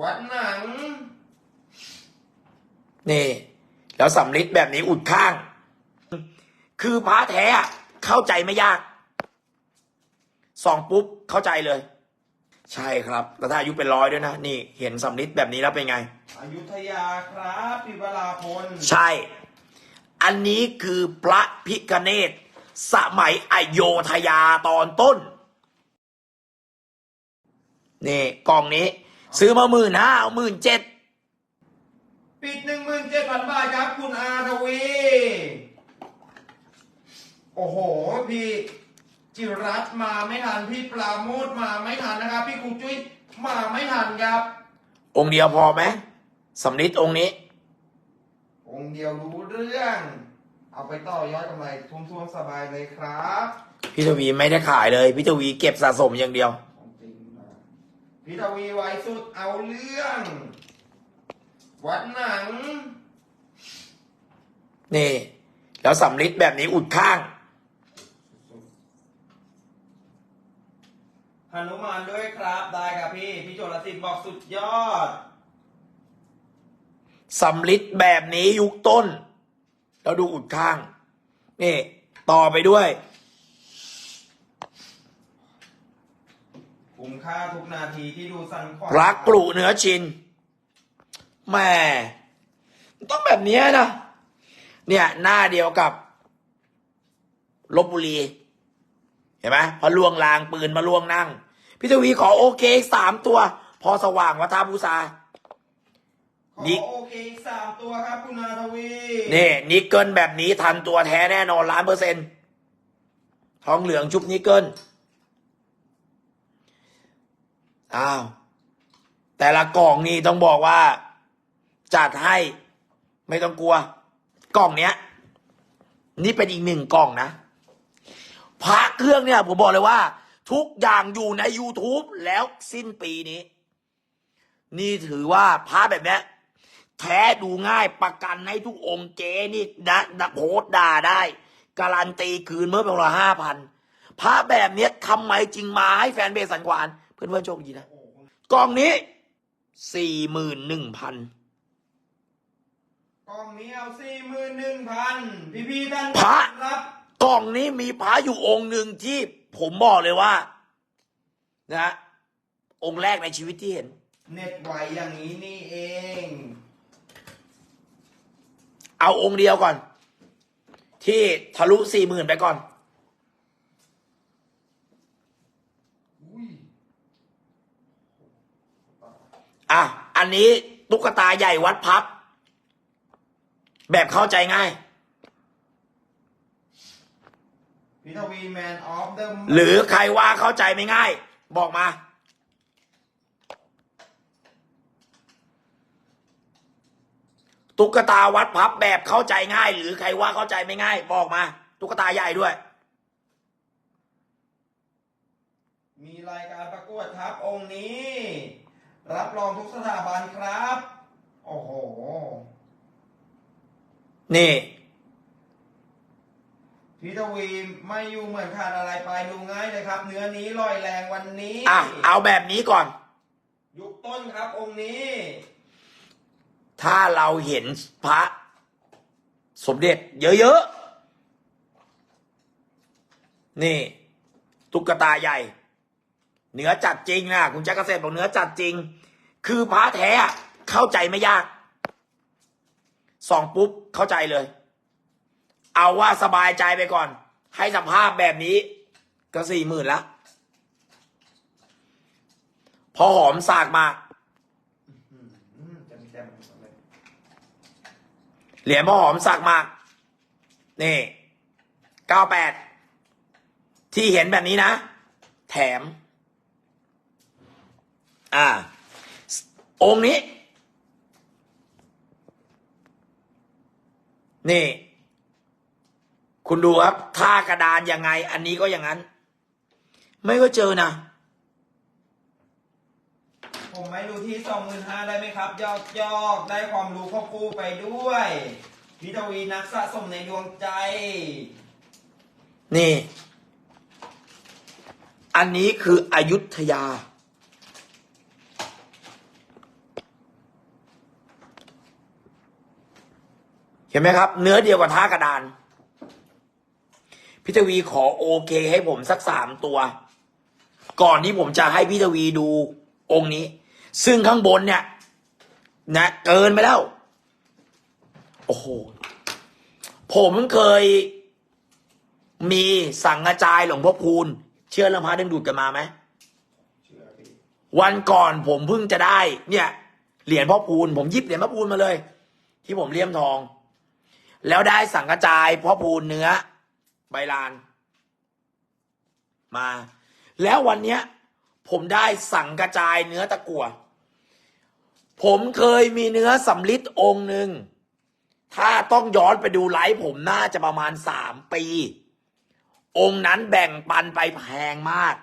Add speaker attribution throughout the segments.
Speaker 1: วัดหนัง
Speaker 2: นี่ แล้วสำลิดแบบนี้อุดข้าง คือพระแท้อะเข้าใจไม่ยากส่องปุ๊บเข้าใจเลย ใช่ครับ แล้วถ้าอายุเป็นร้อยด้วยนะ นี่ เห็นสำลิดแบบนี้แล้วเป็นไง
Speaker 1: อยุธยาครับพิวราพล
Speaker 2: ใช่ อันนี้คือพระพิกเนตสมัยอโยธยาตอนต้น นี่กล่องนี้ ซื้อมาหมื่นห้าเอาหมื่นเจ็ด
Speaker 1: ปิดหนึ่งหมื่นเจ็ดพันบาทครับ คุณอาทวี โอ้โห พี่จิรัตน์มาไม่ทันพี่ปราโมทมาไม่ทันนะครับ พี่ครูจุ้ยมาไม่ทันครับ
Speaker 2: องค์เดียวพอไหมสำลิดองค์นี้
Speaker 1: องค์เดียวรู้เรื่อง เอาไปต่อยอดกำไรทุ่มๆสบายเลยครับ
Speaker 2: พี่ทวีไม่ได้ขายเลย พี่ทวีเก็บสะสมอย่างเดียว
Speaker 1: ของจริงนะ พี่ทวีไวสุดเอาเรื่อง วัดหนัง
Speaker 2: นี่ แล้วสำลิดแบบนี้อุดข้าง
Speaker 1: หนุมานด้วยครับ ได้ครับพี่ พี่โจรสิทธิ์บอกสุดยอด
Speaker 2: สำลิดแบบนี้ยุคต้น แล้วดูอุดข้าง นี่ ต่อไปด้วย
Speaker 1: คุ้มค่าทุกนาทีที่ดูสันขวา
Speaker 2: พระกรุเนื้อชินแหม่ต้องแบบเนี้ยนะ เนี่ย หน้าเดียวกับลบบุรี เห็นไหมพอลวงลางปืนมาลวงนั่งพี่ทวีขอโอเคสามตัว พอสว่างวัฒบูชา
Speaker 1: ขอ
Speaker 2: นี่
Speaker 1: โอเคอีกสามตัวครับคุณนาทวี
Speaker 2: นี่นิกเกิลแบบนี้ทันตัวแท้แน่นอนล้านเปอร์เซ็นต์ทองเหลืองชุบนิกเกิล อ้าว แต่ละกล่องนี่ต้องบอกว่า จัดให้ ไม่ต้องกลัว กล่องเนี้ย นี่เป็นอีกหนึ่งกล่องนะพระเครื่องเนี่ย ผมบอกเลยว่า ทุกอย่างอยู่ใน YouTube แล้วสิ้นปีนี้ นี่ถือว่าพระแบบเนี้ยแท้ดูง่ายประกันให้ทุกองค์เจนี่นะนะโพสด่าได้ การันตีคืนเมื่อเป็นละห้าพันพระแบบเนี้ยทำไมจริงมาให้แฟนเบสสันกวาน เพื่อนเพื่อนๆโชคดีนะ
Speaker 1: โอ้โห
Speaker 2: กล่องนี้สี่หมื่นหนึ่งพัน
Speaker 1: กล่องนี้เอาสี่หมื่นหนึ่งพันพี่พี่ๆท่าน
Speaker 2: พระ
Speaker 1: รับ
Speaker 2: กล่องนี้มีพระอยู่องค์หนึ่งที่ผมบอกเลยว่า นะองค์แรกในชีวิตที่เห็น
Speaker 1: เน็ตไวอย่างนี้นี่เอง
Speaker 2: เอาองค์เดียวก่อน ที่ทะลุสี่หมื่นไปก่อน
Speaker 1: อุ้ย
Speaker 2: อะ อั นนี้ตุ๊กตาใหญ่วัดพับ แบบเข้าใจง่าย
Speaker 1: พี่ทวีแมนออฟเดอะ
Speaker 2: หรือใครว่าเข้าใจไม่ง่าย บอกมา ตุ๊กตาวัดพับแบบเข้าใจง่าย หรือใครว่าเข้าใจไม่ง่าย บอกมา ตุ๊กตาใหญ่ด้วย
Speaker 1: มีรายการประกวดครับองค์นี้ รับรองทุกสถาบันครับ โอ้โห
Speaker 2: นี่
Speaker 1: พี่ทวีไม่อยู่เหมือนขาดอะไรไปดูง่ายเลยครับ เนื้อนี้ลอยแรงวันนี้
Speaker 2: อะเอาแบบนี้ก่อน
Speaker 1: ยุคต้นครับองค์นี้
Speaker 2: ถ้าเราเห็นพระ สมเด็จ เยอะๆ นี่ ตุ๊กตาใหญ่ เนื้อจัดจริงนะคุณแจ็คเกษตรบอกเนื้อจัดจริง คือพระแท้อะเข้าใจไม่ยากส่องปุ๊บเข้าใจเลย เอาว่าสบายใจไปก่อน ให้สภาพแบบนี้ ก็สี่หมื่นละพอหอมสากมา
Speaker 1: เห
Speaker 2: รียญพอหอมสักมากนี่เก้าแปดที่เห็นแบบนี้นะ แถม อ่า องค์นี้ นี่ คุณดูครับท่ากระดานยังไง อันนี้ก็อย่างนั้น ไม่ก็เจอนะ
Speaker 1: ผมไม่ดูที่สองหมื่นห้าได้ไหมครับ ยอกยอกได้ความรู้ควบคู่ไปด้วยพี่ทวีนักสะสมในดวงใจ
Speaker 2: นี่ อันนี้คืออยุธยา เห็นไหมครับ เนื้อเดียวกับท่ากระดาน พี่ทวีขอโอเคให้ผมสักสามตัว ก่อนที่ผมจะให้พี่ทวีดูองค์นี้ ซึ่งข้างบนเนี่ย นะ เกินไปแล้ว โอ้โห ผมเคยมีสั่งกระจายหลวงพ่อพูนเชื่อเรื่องพระดึงดูดกันมาไหมวันก่อนผมเพิ่งจะได้ เนี่ยเหรียญพ่อพูนผมยิบเหรียญพ่อพูนมาเลย ที่ผมเลี่ยมทอง แล้วได้สังกระจายพ่อพูนเนื้อ ใบลาน มา แล้ววันเนี้ย ผมได้สังกระจายเนื้อตะกั่วผมเคยมีเนื้อสำลิดองค์หนึ่ง ถ้าต้องย้อนไปดูไลฟ์ผมน่าจะประมาณสามปี องค์นั้นแบ่งปันไปแพงมาก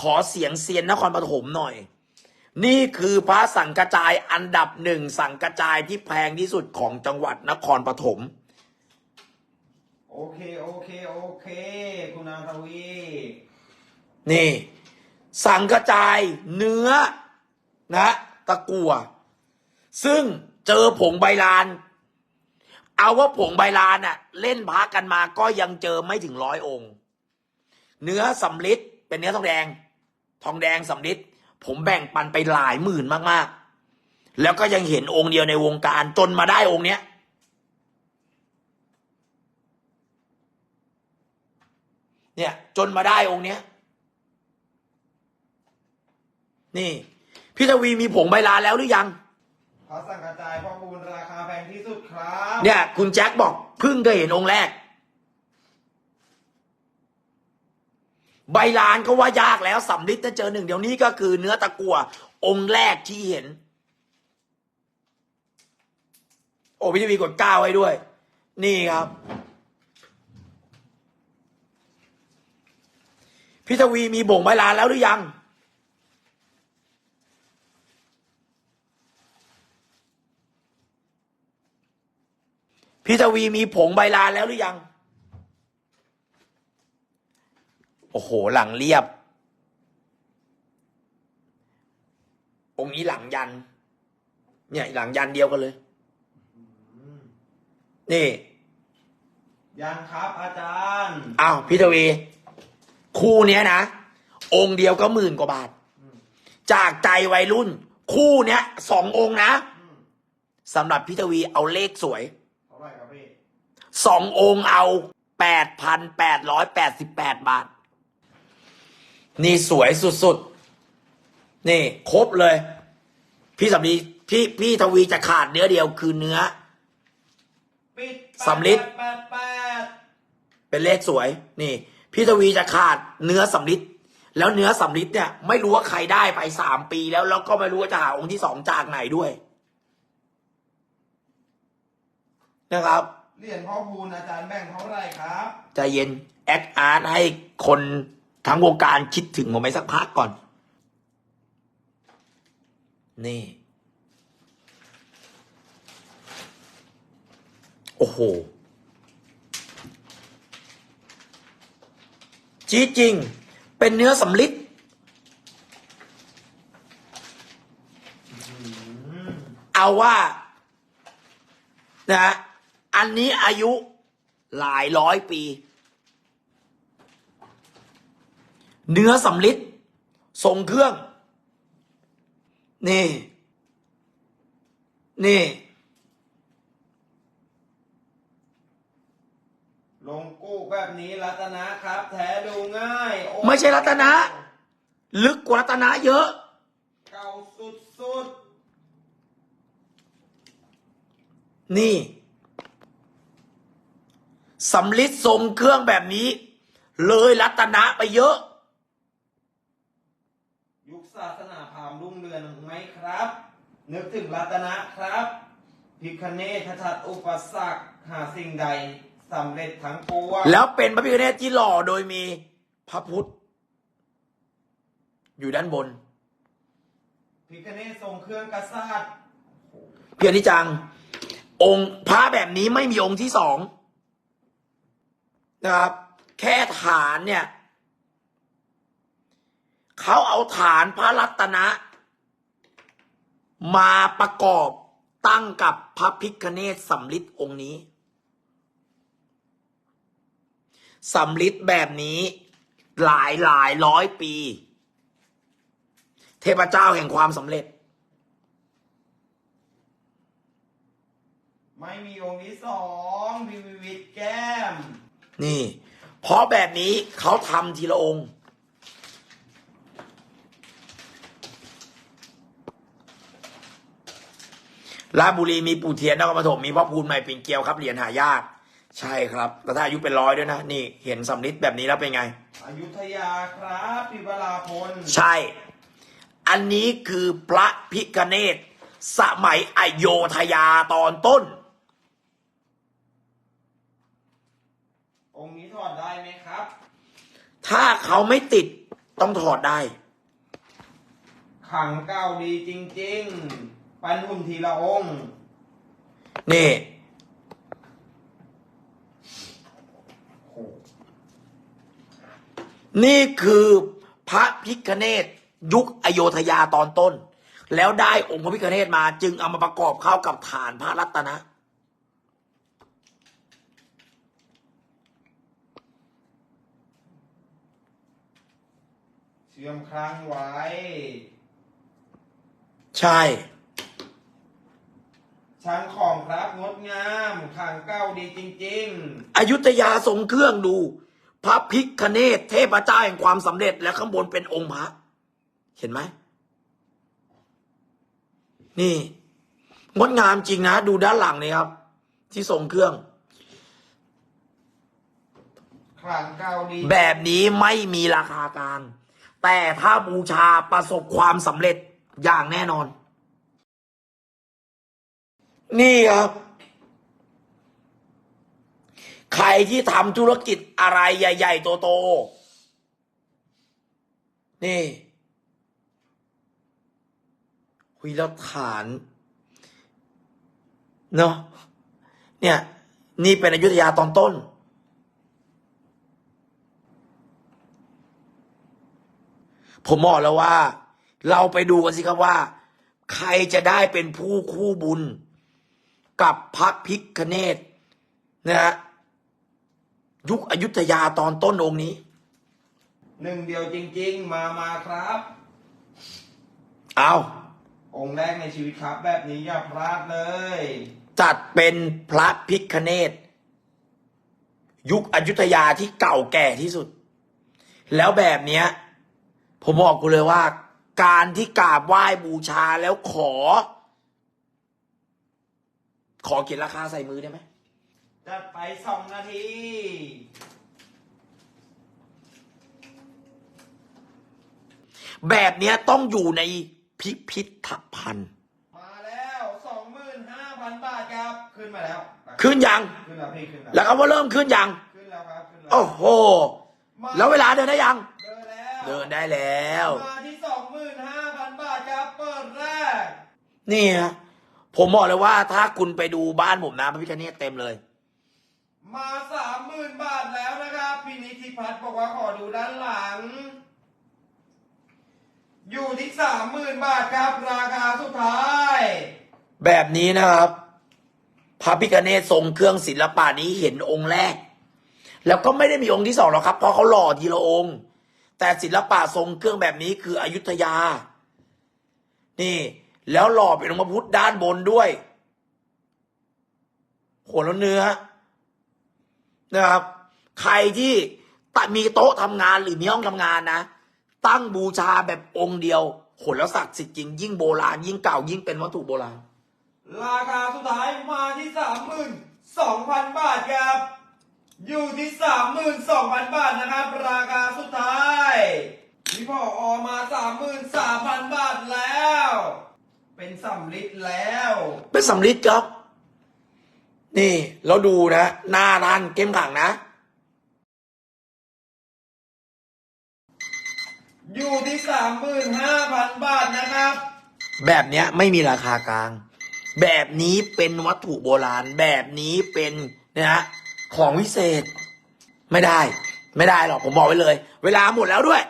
Speaker 2: ขอเสียงเซียนนครปฐมหน่อย นี่คือพระสังกระจายอันดับหนึ่งสังกระจายที่แพงที่สุดของจังหวัดนครปฐม
Speaker 1: โอเคโอเคโอเค คุณนาทวี
Speaker 2: นี่ สังกระจายเนื้อนะตะกัว ซึ่งเจอผงใบลาน เอาว่าผงใบลานอะเล่นพักกันมาก็ยังเจอไม่ถึงร้อยองค์ เนื้อสำลิดเป็นเนื้อทองแดง ทองแดงสำลิด ผมแบ่งปันไปหลายหมื่นมากๆ แล้วก็ยังเห็นองค์เดียวในวงการจนมาได้องค์เนี้ยเนี่ย จนมาได้องค์เนี้ย นี่พี่ทวีมีผงใบลานแล้วหรือยัง
Speaker 1: พระสังกระจายพ่อคูณราคาแพงที่สุดครับ
Speaker 2: เนี่ย คุณแจ็คบอกเพิ่งเคยเห็นองค์แรก ใบลานก็ว่ายากแล้วสำลิดจะเจอหนึ่งเดี๋ยวนี้ก็คือเนื้อตะกัวองค์แรกที่เห็น โอ้พี่ทวีกดเก้าให้ด้วย นี่ครับ พี่ทวีมีบ่งใบลานแล้วหรือยังพี่ทวีมีผงใบลานแล้วหรือยัง โอ้โหหลังเรียบ องค์นี้หลังยัน เนี่ย หลังยันเดียวกันเลย นี่
Speaker 1: ยังครับอาจารย์
Speaker 2: อ้าวพี่ทวี คู่เนี้ยนะ องค์เดียวก็หมื่นกว่าบาท
Speaker 1: อืม
Speaker 2: จากใจวัยรุ่น คู่เนี้ยสององค์นะ
Speaker 1: อืม
Speaker 2: สำหรับพี่ทวีเอาเลขสวย
Speaker 1: เท่าไหร่ครับพี่
Speaker 2: สององค์เอาแปดพันแปดร้อยแปดสิบแปดบาท นี่สวยสุดๆ นี่ ครบเลย พี่สำลีพี่พี่ทวีจะขาดเนื้อเดียวคือเนื้อ
Speaker 1: ปิด
Speaker 2: สำลิด
Speaker 1: แปดแปด
Speaker 2: เป็นเลขสวย นี่ พี่ทวีจะขาดเนื้อสำลิดแล้วเนื้อสำลิดเนี่ย ไม่รู้ว่าใครได้ไปสามปีแล้วแล้วก็ไม่รู้ว่าจะหาองค์ที่สองจากไหนด้วย นะครับ
Speaker 1: เหรียญพ่อคูณอาจารย์แบ่งเท่าไหร่ครับ
Speaker 2: ใจเย็นแอคอาร์ตให้คน ทั้งวงการคิดถึงผมไปสักพักก่อน นี่ โอ้โหจีจริง เป็นเนื้อสำลิดเอาว่านะอันนี้อายุหลายร้อยปี เนื้อสำลิดทรงเครื่อง นี่ นี่
Speaker 1: ลงกู้แบบนี้รัตนะครับ แท้ดูง่ายโอ้
Speaker 2: ไม่ใช่รัตนะ ลึกกว่ารัตนะเยอะ
Speaker 1: เก่าสุดสุด
Speaker 2: นี่สำลิดทรงเครื่องแบบนี้ เลยรัตนะไปเยอะ
Speaker 1: ๆยุคศาสนาพราหมณ์รุ่งเรืองไหม ครับ นึกถึงรัตนะครับพิคเนธชัดอุปสรรคหาสิ่งใดสำเร็จทั้งปวง
Speaker 2: แล้วเป็นพระพิฆเนศที่หล่อโดยมีพระพุทธ อยู่ด้านบน
Speaker 1: พิคเนธทรงเครื่องกษัตริย์
Speaker 2: เพียรนิจัง องค์พระแบบนี้ไม่มีองค์ที่สองนะครับ แค่ฐานเนี่ย เขาเอาฐานพระรัตนะ มาประกอบตั้งกับพระพิคเนศสำลิดองค์นี้สำลิดแบบนี้หลายหลายร้อยปี เทพเจ้าแห่งความสำเร็จ
Speaker 1: ไม่มีองค์ที่สองพิมพ์วิวิทแก้ม
Speaker 2: นี่ เพราะแบบนี้เขาทำทีละองค์ ราชบุรีมีปู่เทียนนครปฐมมีพ่อพูนใหม่ปิ่นเกลียวครับเหรียญหายาก ใช่ครับแต่ถ้าอายุเป็นร้อยด้วยนะ นี่เห็นสำลิดแบบนี้แล้วเป็นไง
Speaker 1: อยุธยาครับพิวราพล
Speaker 2: ใช่ อันนี้คือพระพิกเนศสมัยอโยธยาตอนต้น
Speaker 1: องค์นี้ถอดได้ไหมครับ
Speaker 2: ถ้าเขาไม่ติดต้องถอดได้
Speaker 1: ขังเก้าดีจริง ๆ ปันหุ่นทีละองค์
Speaker 2: นี่
Speaker 1: โอ้โห
Speaker 2: นี่คือพระพิคเนตยุคอโยธยาตอนต้น แล้วได้องค์พระพิคเนตมา จึงเอามาประกอบเข้ากับฐานพระรัตนะ
Speaker 1: เชื่อมครั้งไว้
Speaker 2: ใช่
Speaker 1: ช่างของครับงดงามขังเก้าดีจริง
Speaker 2: อยุธยาทรงเครื่องดู พระพิคเนตเทพเจ้าแห่งความสำเร็จและข้างบนเป็นองค์พระ เห็นไหม นี่ งดงามจริงนะ ดูด้านหลังนี่ครับ ที่ทรงเครื่อง
Speaker 1: ๆขังเก้าดี
Speaker 2: แบบนี้ไม่มีราคากลาง แต่ถ้าบูชาประสบความสำเร็จอย่างแน่นอน นี่ครับ ใครที่ทำธุรกิจอะไรใหญ่ๆโตๆนี่หุยแล้วฐานเนาะเนี่ย นี่เป็นอยุธยาตอนต้น ผมบอกแล้วว่า เราไปดูกันสิครับว่า ใครจะได้เป็นผู้คู่บุญ กับพระพิคเนตนะฮะยุคอยุธยาตอนต้นองค์นี้
Speaker 1: หนึ่งเดียวจริง ๆ มามาครับ
Speaker 2: เอา
Speaker 1: องค์แรกในชีวิตครับ แบบนี้อย่าพลาดเลย
Speaker 2: จัดเป็นพระพิคเนตยุคอยุธยาที่เก่าแก่ที่สุด แล้วแบบเนี้ย ผมบอกกูเลยว่า การที่กราบไหว้บูชาแล้วขอ ขอเขียนราคาใส่มือได้ไหม
Speaker 1: จัดไปสองนาที
Speaker 2: แบบเนี้ยต้องอยู่ในพิพิธภัณฑ์
Speaker 1: มาแล้วสองหมื่นห้าพันบาทครับ ขึ้นมาแล้ว
Speaker 2: ขึ้นยัง
Speaker 1: ขึ้นแล้วพี่ขึ้นแล้ว
Speaker 2: แล้วคำว่าเริ่มขึ้นยัง
Speaker 1: ขึ้นแล้วครับ ขึ้นแล้ว
Speaker 2: โอ้โห
Speaker 1: มา
Speaker 2: แล้วเวลาเดินได้ยัง
Speaker 1: เดินแล้ว
Speaker 2: เดินได้แล้ว
Speaker 1: มาที่สองหมื่นห้าพันบาทครับ เปิดแรก
Speaker 2: นี่ฮะ ผมบอกเลยว่าถ้าคุณไปดูบ้านผมนะพระพิฆเนศเต็มเลย
Speaker 1: มาสามหมื่นบาทแล้วนะครับพี่นิติพัฒน์บอกว่าขอดูด้านหลัง อยู่ที่สามหมื่นบาทครับ ราคาสุดท้าย
Speaker 2: แบบนี้นะครับพระพิฆเนศทรงเครื่องศิลปะนี้เห็นองค์แรก แล้วก็ไม่ได้มีองค์ที่สองหรอกครับ เพราะเขาหล่อทีละองค์ แต่ศิลปะทรงเครื่องแบบนี้คืออยุธยา นี่ แล้วหล่อเป็นองค์พระพุทธด้านบนด้วยโหแล้วเนื้อนะครับ ใครที่มีโต๊ะทำงานหรือมีห้องทำงานนะ ตั้งบูชาแบบองค์เดียวโหแล้วศักดิ์สิทธิ์จริงยิ่งโบราณ ยิ่งเก่ายิ่งเป็นวัตถุโบราณ
Speaker 1: ราคาสุดท้ายมาที่สามหมื่นสองพันบาทครับ อยู่ที่สามหมื่นสองพันบาทนะครับ ราคาสุดท้ายพี่พ่อออมาสามหมื่นสามพันบาทแล้ว เป็นสำลิดแล้ว
Speaker 2: เป็นสำลิดครับ นี่เราดูนะ หน้าร้านเข้มขังนะ
Speaker 1: อยู่ที่สามหมื่นห้าพันบาทนะครับ
Speaker 2: แบบเนี้ยไม่มีราคากลาง แบบนี้เป็นวัตถุโบราณ แบบนี้เป็นนะฮะของวิเศษ ไม่ได้ ไม่ได้หรอกผมบอกไว้เลย เวลาหมดแล้วด้วย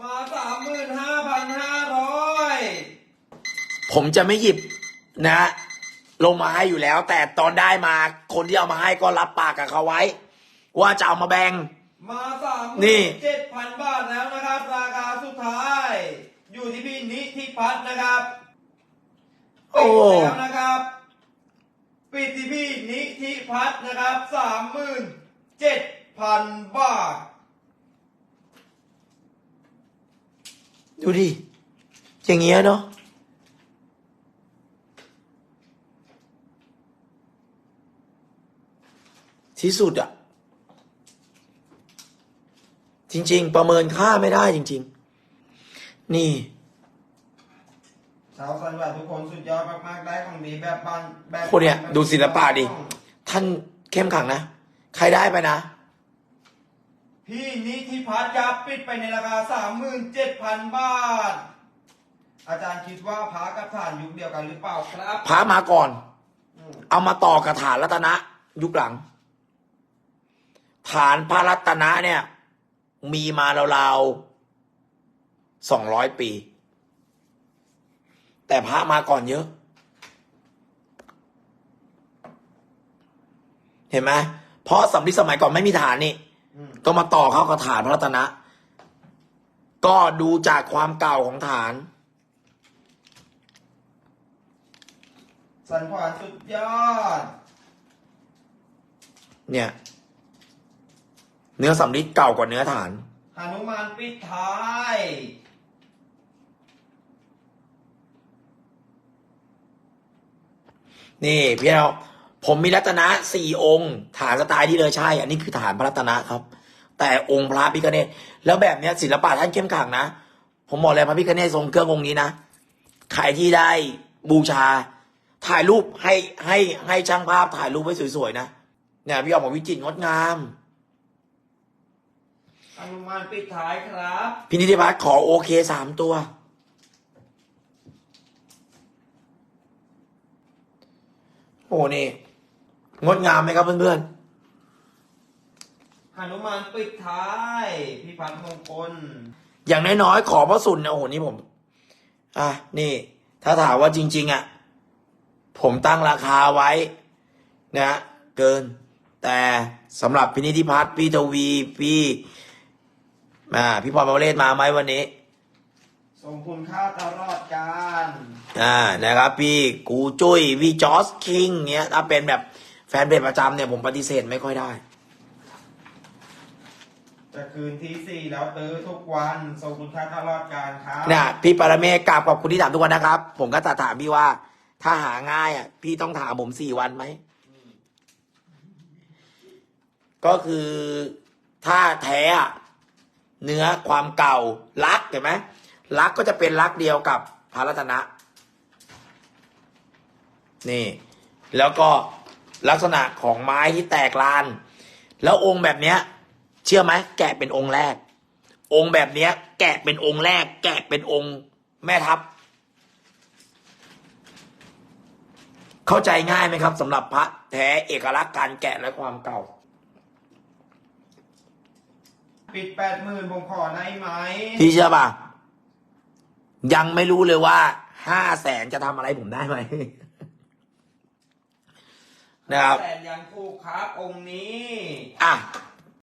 Speaker 1: มาสามหมื่นห้าพันห้าร้อย
Speaker 2: ผมจะไม่หยิบนะฮะลงมาให้อยู่แล้ว แต่ตอนได้มาคนที่เอามาให้ก็รับปากกับเขาไว้ ว่าจะเอามาแบ่ง
Speaker 1: มาสาม
Speaker 2: นี่
Speaker 1: เจ็ดพันบาทแล้วนะครับ ราคาสุดท้าย อยู่ที่พี่นิธิพัฒน์นะครับ
Speaker 2: โอ้
Speaker 1: ปิดแล้วนะครับปิดที่พี่นิธิพัฒน์นะครับสามหมื่นเจ็ดพันบาท
Speaker 2: ดูดิ อย่างเงี้ยเนาะ ที่สุดอะจริง ๆ ประเมินค่าไม่ได้จริง ๆ นี่
Speaker 1: ชาวสันวัตทุกคนสุดยอดมากๆได้ของดีแบบบ้านแบบ
Speaker 2: คนเนี่ยดูศิลปะดิ ท่านเข้มขังนะ ใครได้ไปนะ
Speaker 1: พี่นิธิพัฒน์ครับปิดไปในราคาสามหมื่นเจ็ดพันบาท อาจารย์คิดว่าพระกับฐานยุคเดียวกันหรือเปล่าครับ
Speaker 2: พระมาก่อน
Speaker 1: อืม
Speaker 2: เอามาต่อกับฐานรัตนะ ยุคหลัง ฐานพระรัตนะเนี่ย มีมาราวๆสองร้อยปี แต่พระมาก่อนเยอะ เห็นไหมเพราะสำริดสมัยก่อนไม่มีฐานนี่
Speaker 1: อืม
Speaker 2: ก็มาต่อเข้ากับฐานพระรัตนะ ก็ดูจากความเก่าของฐาน
Speaker 1: สันขวานสุดยอด
Speaker 2: เนี่ย เนื้อสำริดเก่ากว่าเนื้อฐาน
Speaker 1: หนุมานปิดท้าย
Speaker 2: นี่พี่เราผมมีรัตนะสี่องค์ ฐานสไตล์ที่เลยใช่ อันนี้คือฐานพระรัตนะครับ แต่องค์พระพิฆเนศแล้วแบบเนี้ยศิลปะท่านเข้มขังนะ ผมบอกเลยพระพิฆเนศทรงเครื่ององค์นี้นะใครที่ได้บูชา ถ่ายรูปให้ให้ให้ช่างภาพถ่ายรูปไว้สวยๆนะเนี่ยพี่ออกมาวิจิตรงดงาม
Speaker 1: หนุมานปิดท้ายครับ
Speaker 2: พินิธิพัฒน์ขอโอเคสามตัว โอ้นี่ งดงามไหมครับเพื่อน
Speaker 1: หนุมานปิดท้าย พี่พันธ์มงคล
Speaker 2: ๆ อย่างน้อยๆ ขอพระสุนนะโอ้โหนี่ผม อะ นี่ ถ้าถามว่าจริง ๆ อะ ผมตั้งราคาไว้ นะ เกิน แต่สำหรับพินิธิพัฒน์พี่ทวี พี่ อ่าพี่พรประเวศมาไหมวันนี้
Speaker 1: ทรงคุณค่าตลอดการ
Speaker 2: อ่านะครับพี่กูจุ้ยพี่จอสคิงเนี้ยถ้าเป็นแบบแฟนเพจประจำเนี่ยผมปฏิเสธไม่ค่อยได้
Speaker 1: จะคืนที่สี่แล้วตื้อทุกวันทรงคุณค่าตลอดการครับ
Speaker 2: เนี่ยพี่ปรเมศกราบขอบคุณที่ถามทุกวันนะครับ ผมก็จะถามพี่ว่า ถ้าหาง่ายอะ พี่ต้องถามผมสี่วันไหม ก็คือถ้าแท้อะ เนื้อความเก่ารักเห็นไหมรักก็จะเป็นรักเดียวกับพระรัตนะ นี่ แล้วก็ลักษณะของไม้ที่แตกลาน แล้วองค์แบบเนี้ย เชื่อไหมแกะเป็นองค์แรก องค์แบบเนี้ย แกะเป็นองค์แรก แกะเป็นองค์แม่ทัพ เข้าใจง่ายไหมครับสำหรับพระแท้เอกลักษณ์การแกะและความเก่า
Speaker 1: ปิดแปดหมื่นผมขอได้ไหม
Speaker 2: พี่เชื่อป่ะ ยังไม่รู้เลยว่าห้าแสนจะทำอะไรผมได้ไหมนะครับ
Speaker 1: แต่ยังถูกครับองค์นี้
Speaker 2: อะ